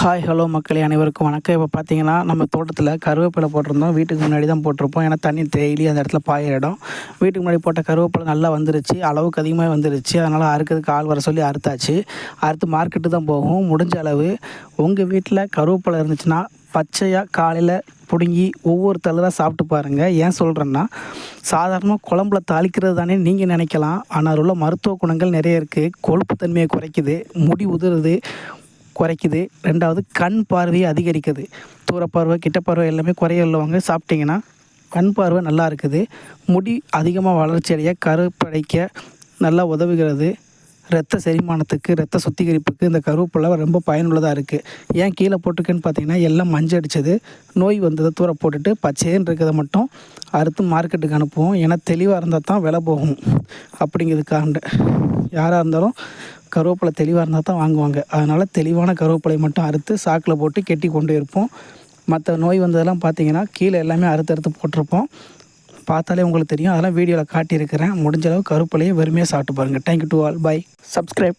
Hi hello மக்களே அனைவருக்கும் வணக்கம். இப்போ பார்த்தீங்கன்னா நம்ம தோட்டத்தில் கருவேப்பிலை போட்டிருந்தோம். வீட்டுக்கு முன்னாடி தான் போட்டிருப்போம். ஏன்னா தண்ணி டெய்லி அந்த இடத்துல பாயிற இடம். வீட்டுக்கு முன்னாடி போட்ட கருவேப்பிலை நல்லா வந்துருச்சு. அளவுக்கு அதிகமாக வந்துருச்சு. அதனால் அறுக்கிறதுக்கு ஆள் வர சொல்லி அறுத்தாச்சு. அறுத்து மார்க்கெட்டு தான் போகும். முடிஞ்ச அளவு உங்கள் வீட்டில் கருவேப்பிலை இருந்துச்சுன்னா பச்சையாக காலையில் பிடுங்கி ஒவ்வொரு தழுதாக சாப்பிட்டு பாருங்கள் ஏன் சொல்கிறேன்னா சாதாரணமாக குழம்புல தாளிக்கிறது தானே நீங்கள் நினைக்கலாம். ஆனால் அதில் உள்ள மருத்துவ குணங்கள் நிறைய இருக்குது கொழுப்பு தன்மையை குறைக்குது. முடி உதிருது. குறைக்குது. ரெண்டாவது கண் பார்வையை அதிகரிக்குது. தூரப்பார்வை கிட்ட பார்வை எல்லாமே குறைய உள்ளவங்க சாப்பிட்டிங்கன்னா கண் பார்வை நல்லா இருக்குது. முடி அதிகமாக வளர்ச்சி அடைய கருப்படைக்க நல்லா உதவுகிறது. இரத்த செரிமானத்துக்கு இரத்த சுத்திகரிப்புக்கு இந்த கருவேப்பிலை ரொம்ப பயனுள்ளதாக இருக்குது ஏன் கீழே போட்டிருக்கேன்னு பார்த்தீங்கன்னா எல்லாம் மஞ்சள் அடித்தது நோய் வந்ததை தூர போட்டுட்டு பச்சைன்னு இருக்கிறத மட்டும் அறுத்து மார்க்கெட்டுக்கு அனுப்புவோம். ஏன்னா தெளிவாக இருந்தால் தான் விலை போகும். அப்படிங்கிறதுக்காண்டு யாராக இருந்தாலும் கருவேப்பிலை தெளிவாக இருந்தால் தான் வாங்குவாங்க. அதனால் தெளிவான கருவேப்பிலை மட்டும் அறுத்து சாக்கில் போட்டு கெட்டி கொண்டு இருப்போம். மற்ற நோய் வந்ததெல்லாம் பார்த்தீங்கன்னா கீழே எல்லாமே அறுத்து அறுத்து போட்டிருப்போம். பார்த்தாலே உங்களுக்கு தெரியும். அதெல்லாம் வீடியோவில் காட்டியிருக்கிறேன். முடிஞ்சளவு கருப்பிலையே கருவேப்பிலையை வெறுமையாக சாப்பிட்டு பாருங்கள் thank you to all bye subscribe